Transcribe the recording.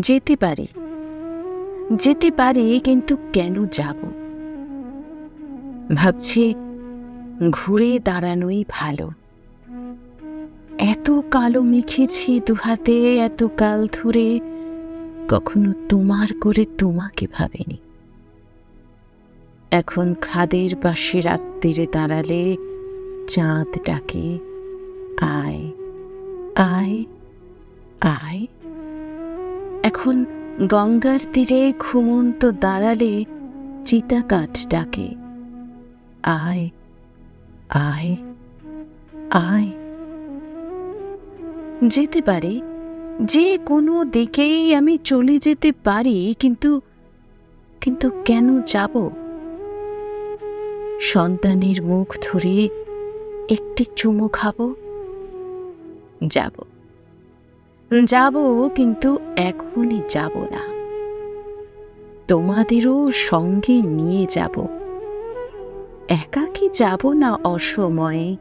যেতে পারি। যেতে পারি, কিন্তু কেন যাব? ভাবছি ঘুরে দাঁড়ানোই ভালো। এত কালো মেখেছি দুহাতে, এত কাল ধরে কখনো তোমার করে তোমাকে ভাবেনি। এখন খাদের পাশে রাত্রিরে দাঁড়ালে চাঁদ ডাকে আয় আয় আয়। এখন গঙ্গার তীরে ঘুমন্ত দাঁড়ালে চিতা কাঠ ডাকে। আয় আয় আয়। যেতে পারি, যে কোনো দিকেই আমি চলে যেতে পারি, কিন্তু কিন্তু কেন যাব? সন্তানের মুখ ধরে একটি চুমু খাব, যাব। যাব কিন্তু এখনই যাব না। তোমাদেরও সঙ্গে নিয়ে যাব। একা কি যাব না অসময়ে।